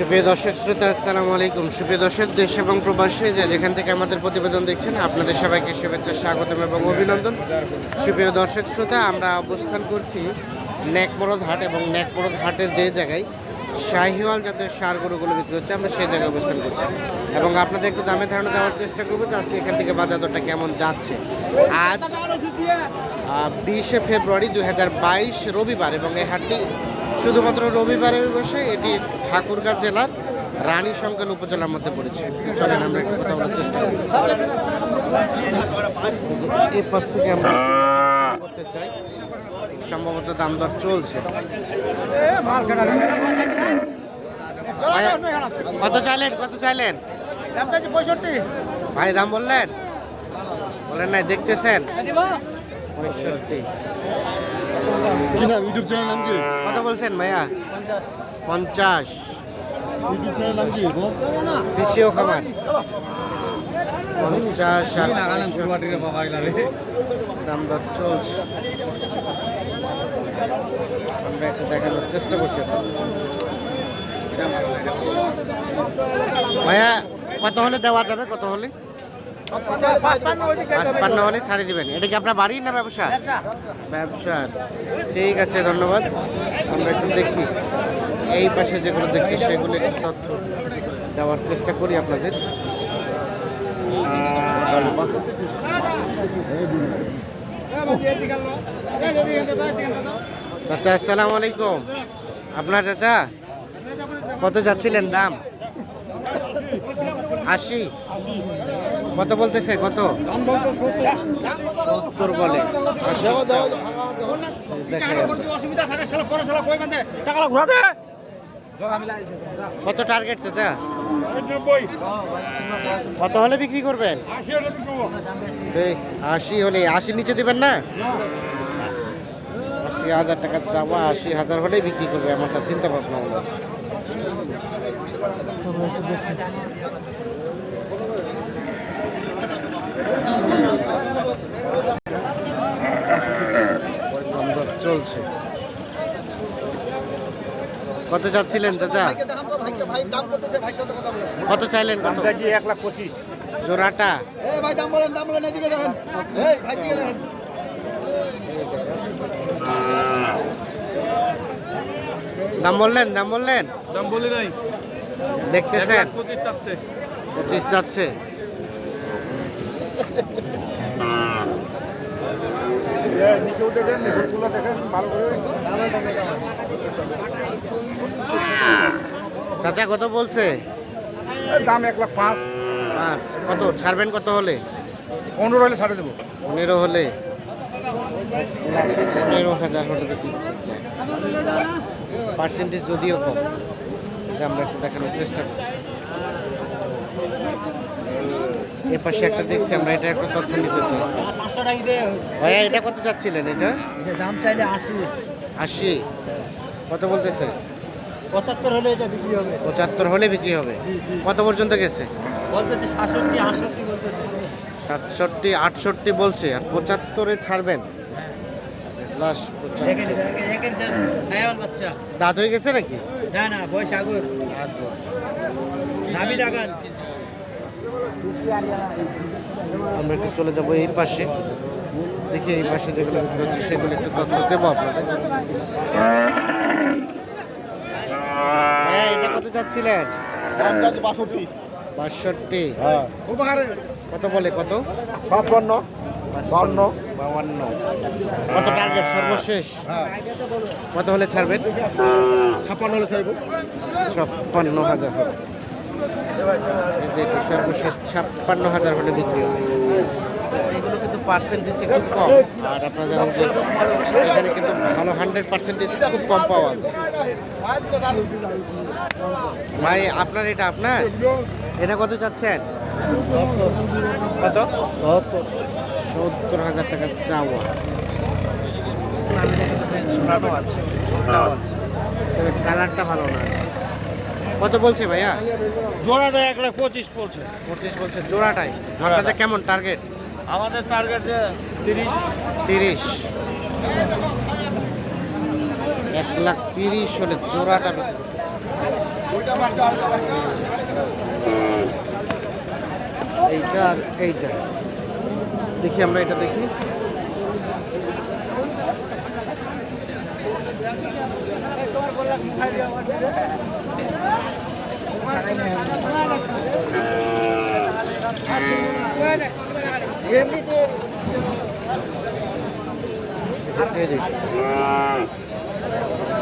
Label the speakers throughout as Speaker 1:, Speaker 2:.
Speaker 1: সুপ্রিয় দর্শক শ্রোতা, আসসালামু আলাইকুম। সুপ্রিয় দর্শক, দেশ এবং প্রবাসী যে যেখান থেকে আমাদের প্রতিবেদন দেখছেন, আপনাদের সবাইকে শুভেচ্ছা, স্বাগতম এবং অভিনন্দন। সুপ্রিয় দর্শক শ্রোতা, আমরা অবস্থান করছি নেকমরদ হাট এবং নেকমরদ হাটের যে জায়গায় শাহিওয়াল জাতের সার গরুগুলো বিক্রি হচ্ছে, আমরা সেই জায়গায় অবস্থান করছি। এবং আপনাদের একটু দামে ধারণা দেওয়ার চেষ্টা করব যে আজকে এখান থেকে বাজার দরটা কেমন যাচ্ছে। আজ বিশে ফেব্রুয়ারি দু হাজার বাইশ রবিবার এবং এই হাটটি শুধুমাত্র রবিবারের বসে এটি ঠাকুরগাঁ জেলার রানী সংকাল উপজেলার মধ্যে পড়েছে। চলেন আমরা একটু কথা বলার চেষ্টা করি। এই পাশ থেকে আমরা করতে চাই, সম্ভবত দাম দর চলছে। কত চাইলেন কত চাইলেন?
Speaker 2: পঁয়ষট্টি
Speaker 1: ভাই, দাম বললেন? বলেন নাই, দেখতেছেন? পঁয়ষট্টি।
Speaker 2: কি নাম? ইউটিউব চ্যানেল নাম কি?
Speaker 1: কত বলছেন ভাইয়া? পঞ্চাশ।
Speaker 2: ইউটিউব চ্যানেল নাম কি
Speaker 1: কৃষিও খামার। পঞ্চাশ দাম দর চলছে। আমরা একটু দেখানোর চেষ্টা করছি ভাইয়া কত হলে দেওয়া যাবে? কত হলে? পাঁচপান্ন হলে ছাড়ে দিবেন। এটা কি আপনার বাড়ি না ব্যবসা? ব্যবসার ঠিক আছে ধন্যবাদ। আমরা একটু দেখি। এই পাশে যেগুলো দেখছি সেগুলো একটু তথ্য দেওয়ার চেষ্টা করি আপনাদের। চাচা আসসালামু আলাইকুম। আপনার চাচা কত যাচ্ছিলেন দাম? আশি। কত বলতেছে, কত? সত্তর বলে। কত টার্গেট চাচা? কত হলে বিক্রি করবেন? আশি হলে। আশি নিচে দিবেন না? আশি হাজার টাকা চাওয়া, আশি হাজার হলেই বিক্রি করবে আমারটা চিন্তা ভাবনা হলো। চলছে। কত চাচ্ছিলেন চাচা? কত চাইলেন কত?
Speaker 2: এক লাখ পঁচিশ?
Speaker 1: জোড়াটা?
Speaker 2: এ ভাই দাম বলেন দাম বলেন এদিকে দেখেন। ভাই দিকে দেখেন।
Speaker 1: দাম বললেন দাম বললেন?
Speaker 3: দাম বলি নাই।
Speaker 1: দেখতেছেন?
Speaker 3: পঁচিশ চাচ্ছে।
Speaker 1: পঁচিশ যাচ্ছে
Speaker 2: নিচেও দেখেন দেখেন ভালো করে
Speaker 1: চাচা কত বলছে?
Speaker 2: দাম এক লাখ পাঁচ।
Speaker 1: পাঁচ। কত? ছাড়বেন কত হলে?
Speaker 2: পনেরো হলে ছাড়ে দেবো।
Speaker 1: পনেরো হলে? পনেরো হাজার হলে পার্সেন্টেজ যদিও কম যে আমরা একটু দেখানোর চেষ্টা করছি। এ পাশে একটা দেখছি আমরা এটা একটা তথ্য নিতে চাই। ভাইয়া এটা কত চাচ্ছিলেন এটা?
Speaker 4: দাম চাইলে আশি।
Speaker 1: আশি? কত বলতেছে?
Speaker 4: পঁচাত্তর হলে এটা বিক্রি হবে।
Speaker 1: পঁচাত্তর হলে বিক্রি হবে? কত পর্যন্ত গেছে?
Speaker 4: বলতেছে সাতষট্টি আটষট্টি বলতেছে।
Speaker 1: সাতষট্টি আটষট্টি বলছে আর পঁচাত্তরে ছাড়বেন? দাঁত হয়ে গেছে নাকি?
Speaker 4: না না বয়স আগুর। নামি লাগান
Speaker 1: আমরা একটু চলে যাব এই পাশে। দেখি এই পাশে যেগুলো বিক্রি হচ্ছে সেগুলো একটু তথ্য দেবো আপনাদের। এটা কত চাচ্ছিলেন?
Speaker 2: বাষট্টি।
Speaker 1: বাষট্টি কত বলে কত?
Speaker 2: পাঁচপান্ন বান্ন
Speaker 1: বাউান্ন কত টার্গেট সর্বশেষ?
Speaker 2: হ্যাঁ
Speaker 1: কত হলে ছাড়বেন?
Speaker 2: ছাপ্পান্ন হলে চাইব
Speaker 1: ছাপ্পান্ন হাজার এটা সর্বশেষ ছাপ্পান্ন হাজার হলে বিক্রি হবে এগুলো কিন্তু পার্সেন্টেজ খুব কম। আর আপনারা জানেন যে এখানে কিন্তু ভালো হান্ড্রেড পার্সেন্টেজ খুব কম পাওয়া যায়। ভাই আপনার এটা আপনার? এটা কত চাচ্ছেন? কত? সত্তর হাজার টাকা চাওয়া। ছোটাও আছে। তবে কালারটা ভালো না। কত বলছে ভাইয়া?
Speaker 3: জোড়াটা এক লাখ পঁচিশ বলছে।
Speaker 1: পঁচিশ বলছে। জোড়াটাই। আপনাদের কেমন টার্গেট
Speaker 3: আমাদের টার্গেট তিরিশ।
Speaker 1: তিরিশ। এক লাখ তিরিশ হলে জোড়াটা। এইটা আর এইটা। দেখি আমরা এটা দেখি এটা দেখি।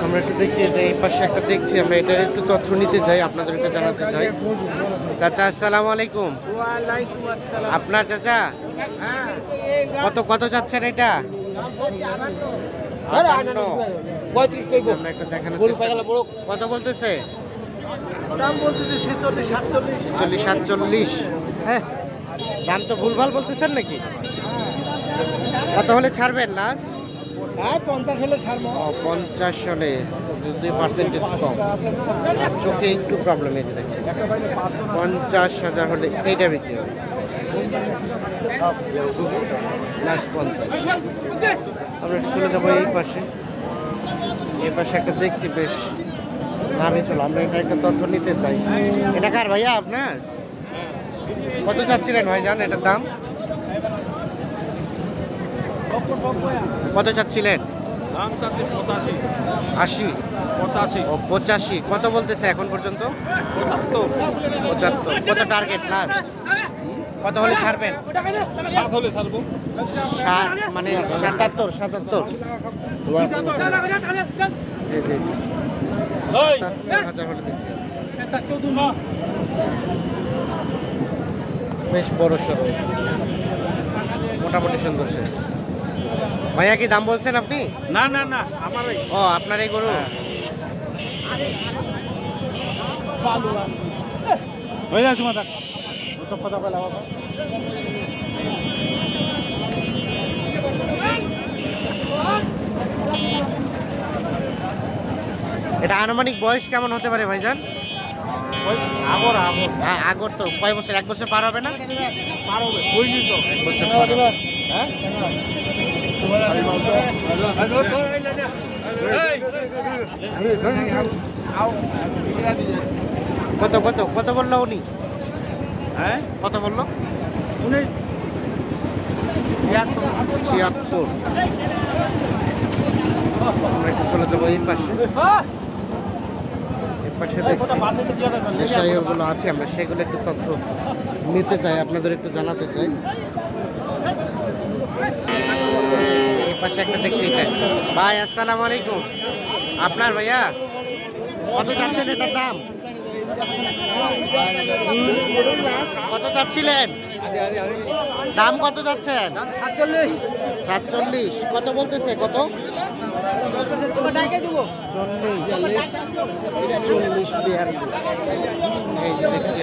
Speaker 1: আমরা একটু দেখি যে এই পাশে একটা দেখছি আমরা এটার একটু তথ্য নিতে চাই আপনাদেরকে জানাতে চাই চাচা আসসালামু আলাইকুম। আপনার চাচা? কত কত চাচ্ছেন এটা? কত বলতেছে?
Speaker 4: দাম বলতেছে ছেচল্লিশ সাতচল্লিশ।
Speaker 1: চল্লিশ সাতচল্লিশ। হ্যাঁ দাম তো ভুলভাল বলতেছেন নাকি? কত হলে ছাড়বেন লাস্ট
Speaker 4: হ্যাঁ পঞ্চাশ হলে ছাড়বো।
Speaker 1: পঞ্চাশ হলে দুই পার্সেন্টেজ কম। চোখে একটু প্রবলেম দেখছি পঞ্চাশ হাজার হলে এইটা বিক্রি হবে। পঞ্চাশ। আমরা একটু চলে যাব এই পাশে। এই পাশে একটা দেখছি বেশ নামে চলো আমরা এটা একটা তথ্য নিতে চাই। এটা কার ভাইয়া আপনার? কত চাচ্ছিলেন ভাইজান এটার দাম? কত চাচ্ছিলেন?
Speaker 3: পঁচাশি।
Speaker 1: আশি?
Speaker 3: পঁচাশি।
Speaker 1: ও পঁচাশি। কত বলতেছে এখন পর্যন্ত?
Speaker 3: পঁচাত্তর।
Speaker 1: কত টার্গেট লাস্ট কত হলে ছাড়বেন?
Speaker 3: সাত হলে ছাড়বো।
Speaker 1: ষাট মানে সাতাত্তর সাতাত্তর। সাতাত্তর হাজার হলে বিক্রি বেশ বড় সড়ো। মোটামুটি সুন্দর শেষ। ভাইয়া কি দাম বলছেন আপনি?
Speaker 3: না না না আমার
Speaker 1: ও আপনার এই গরু?
Speaker 2: হয়ে যাচ্ছে মাথা। তো কথা বলা বাবা।
Speaker 1: এটা আনুমানিক বয়স কেমন হতে পারে ভাইজান?
Speaker 3: আগর আগর।
Speaker 1: হ্যাঁ আগর তো কয় বছর? এক বছর পার হবে না? এক বছর পার হবে।
Speaker 3: হ্যাঁ?
Speaker 1: কত কত কত বলল উনি?
Speaker 3: হ্যাঁ?
Speaker 1: কত বলল?
Speaker 3: উনি
Speaker 1: ছিয়াত্তর। চলে যাব এই পাশে। এই পাশে দেখছি যে শাইরগুলো আছে, আমরা সেগুলো একটু তথ্য নিতে চাই, আপনাদের একটু জানাতে চাই। এই পাশে একটা দেখছি এটা। ভাই, আসসালামু আলাইকুম। আপনার ভাইয়া, কত চাচ্ছেন এটার দাম? কত চাচ্ছিলেন? দাম কত যাচ্ছেন?
Speaker 4: সাতচল্লিশ।
Speaker 1: কত বলতেছে? কত? চল্লিশ। চল্লিশ। বিয়াল্লিশ। এই দেখছি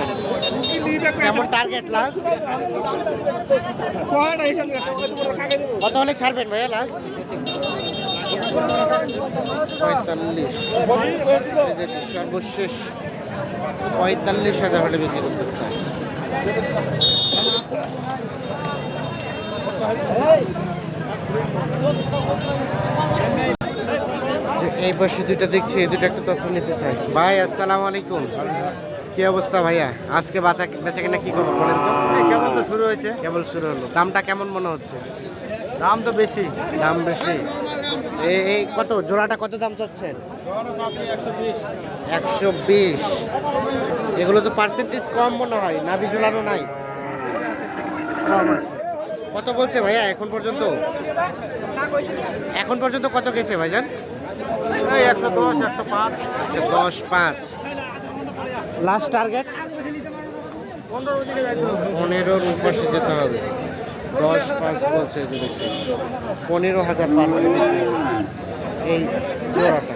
Speaker 1: কেমন টার্গেট লাস্ট কত হলে ছাড়বেন ভাইয়া লাস্ট পঁয়তাল্লিশ। সর্বশেষ পঁয়তাল্লিশ হাজার হলে বিক্রি করতে চাই। এই পাশে দুইটা দেখছি এই দুটো একটু তথ্য নিতে চাই। ভাই আসসালামু আলাইকুম। কি অবস্থা ভাইয়া? আজকে বাঁচা বেচা কিনা কি খবর বলেন তো?
Speaker 3: কেবল তো শুরু হয়েছে।
Speaker 1: কেবল শুরু হলো। দামটা কেমন মনে হচ্ছে?
Speaker 3: দাম তো বেশি।
Speaker 1: দাম বেশি। এই এই কত? জোড়াটা কত দাম চাচ্ছেন? একশো বিশ। এগুলো তো পার্সেন্টেজ কম মনে হয়। নাভি ঝুলানো নাই। কম আছে। কত বলছে ভাইয়া এখন পর্যন্ত? এখন পর্যন্ত কত গেছে ভাইজান?
Speaker 3: একশো দশ একশো পাঁচ।
Speaker 1: দশ পাঁচ। লাস্ট টার্গেট পনেরোর উপাসে যেতে হবে। দশ পাঁচ বলছে যে দেখছি। পনেরো হাজার পার। এই জোড়াটা।